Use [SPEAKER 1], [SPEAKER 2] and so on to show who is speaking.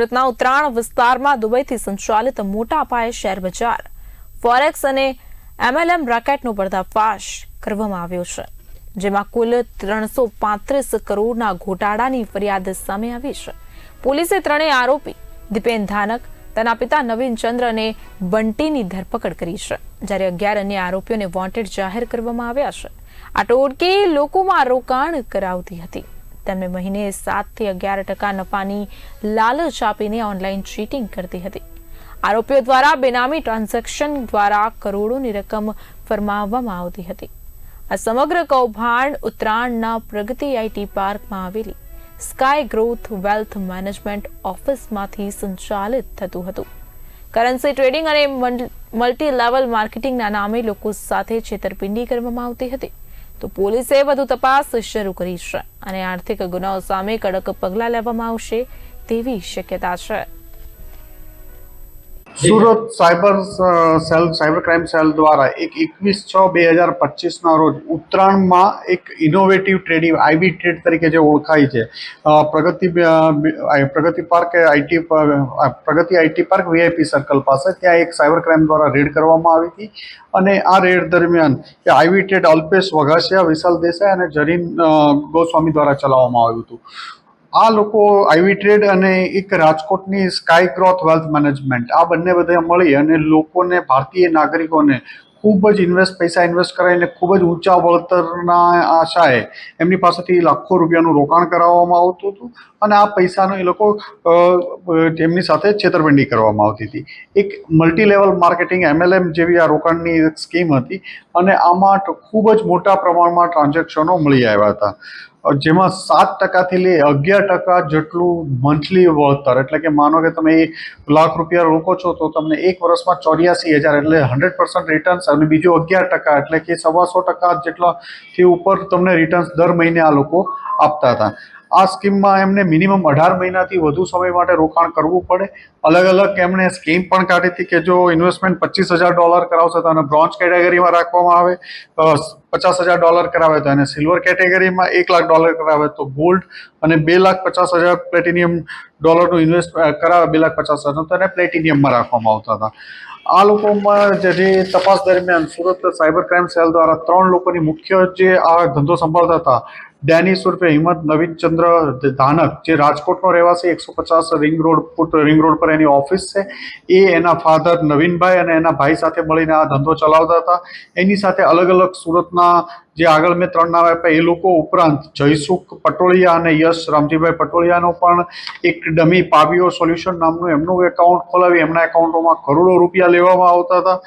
[SPEAKER 1] સુરતના ઉત્તરાયણ વિસ્તારમાં દુબઈથી સંચાલિત મોટા પાયે શેર બજાર. ફોરેક્સ અને એમએલએમ રેકેટનો પર્દાફાશ કરવામાં આવ્યો છે, જેમાં કુલ ત્રણસો પાંત્રીસ કરોડના ઘોટાળાની ફરિયાદ સામે આવી છે. પોલીસે ત્રણેય આરોપી, દીપેન ધાનક, તેના પિતા નવીન ચંદ્ર અને બંટીની ધરપકડ કરી છે, જ્યારે અગિયાર અન્ય આરોપીઓને વોન્ટેડ જાહેર કરવામાં આવ્યા છે. આ ટોળકી લોકોમાં રોકાણ કરાવતી હતી. તેમને મહિને સાતથી અગિયાર ટકા નફાની લાલચ આપીને ઓનલાઈન ચીટિંગ કરતી હતી. આરોપીઓ દ્વારા બેનામી ટ્રાન્ઝેક્શન દ્વારા કરોડોની રકમ ફરમાવવામાં આવતી હતી. આ સમગ્ર કૌભાંડ ઉત્તરાયણના પ્રગતિ આઈટી પાર્કમાં આવેલી સ્કાય ગ્રોથ વેલ્થ મેનેજમેન્ટ ઓફિસમાંથી સંચાલિત થતું હતું. કરન્સી ટ્રેડિંગ અને મલ્ટી લેવલ માર્કેટિંગના નામે લોકો સાથે છેતરપિંડી કરવામાં આવતી હતી. તો પોલીસે વધુ તપાસ શરૂ કરી છે અને આર્થિક ગુનાઓ સામે કડક પગલાં લેવામાં આવશે તેવી શક્યતા છે.
[SPEAKER 2] Surat cyber cell, cyber crime cell દ્વારા એક એકવીસ છ બે હજાર પચીસના રોજ ઉત્તરાયણમાં એક ઇનોવેટિવ ટ્રેડિંગ આઈબી ટ્રેડ તરીકે જે ઓળખાય છે. Pragati Pragati park, A IT Pragati IT park VIP circle પાસે. ત્યાં એક સાયબર ક્રાઇમ દ્વારા રેડ કરવામાં આવી હતી અને આ રેડ દરમિયાન કે આઈવી ટ્રેડ અલ્પેશ વઘાસિયા, વિશાલ દેસાઈ અને જરીન ગોસ્વામી દ્વારા ચલાવવામાં આવ્યું હતું. આ લોકો આઈવી ટ્રેડ અને એક રાજકોટની સ્કાય ગ્રોથ વેલ્થ મેનેજમેન્ટ આ બંને બધા મળી અને લોકોને, ભારતીય નાગરિકોને ખૂબ જ ઇન્વેસ્ટ પૈસા ઇન્વેસ્ટ કરાવીને ખૂબ જ ઊંચા વળતરના આશાએ એમની પાસેથી લાખો રૂપિયાનું રોકાણ કરાવવામાં આવતું હતું અને આ પૈસાનો એ લોકો એમની સાથે છેતરપિંડી કરવામાં આવતી હતી. એક મલ્ટી લેવલ માર્કેટિંગ એમએલએમ જેવી આ રોકાણની સ્કીમ હતી અને આમાં ખૂબ જ મોટા પ્રમાણમાં ટ્રાન્ઝેક્શનો મળી આવ્યા હતા. જેમાં સાત ટકાથી લઈ અગિયાર ટકા જેટલું મંથલી વળતર એટલે કે માનો કે તમે લાખ રૂપિયા રોકો છો તો તમને એક વર્ષમાં ચોર્યાસી હજાર એટલે હંડ્રેડ પર્સન્ટ રિટર્ન્સ અને બીજું અગિયાર ટકા એટલે કે સવાસો ટકા જેટલાથી ઉપર તમને રિટર્ન્સ દર મહિને આ લોકો આપતા હતા આ સ્કીમમાં એમને મિનિમમ અઢાર મહિનાથી વધુ સમય માટે રોકાણ કરવું પડે. અલગ અલગ એમણે સ્કીમ પણ કાઢી હતી કે જો ઇન્વેસ્ટમેન્ટ પચીસ હજાર ડોલર કરાવશે તો એને બ્રોન્ઝ કેટેગરીમાં રાખવામાં આવે. પચાસ હજાર ડોલર કરાવે તો એને સિલ્વર કેટેગરીમાં એક લાખ ડોલર કરાવે તો ગોલ્ડ અને બે લાખ પચાસ હજાર પ્લેટિનિયમ ડોલરનું ઇન્વેસ્ટ કરાવે બે લાખ પચાસ હજારનું તો એને પ્લેટિનિયમમાં રાખવામાં આવતા હતા. આ લોકોમાં જે તપાસ દરમિયાન સુરત સાયબર ક્રાઇમ સેલ દ્વારા ત્રણ લોકોની મુખ્ય જે આ ધંધો સંભાળતા હતા ડેનિસ ઉર્ફે હિંમત નવીનચંદ્ર ધાનક, જે રાજકોટનો રહેવાસી, એકસો પચાસ ring road foot ring road પર એની ઓફિસ છે. એ એના ફાધર નવીનભાઈ અને એના ભાઈ સાથે મળીને આ ધંધો ચલાવતા હતા. એની સાથે અલગ અલગ સુરતના જે આગળ મેં ત્રણ નામ આપ્યા, એ લોકો ઉપરાંત જયસુખ પટોળિયા અને યશ રામજીભાઈ પટોળિયાનો પણ એક ડમી પાબીઓ સોલ્યુશન નામનું એમનું એકાઉન્ટ ખોલાવી, એમના એકાઉન્ટોમાં કરોડો રૂપિયા લેવામાં આવતા હતા.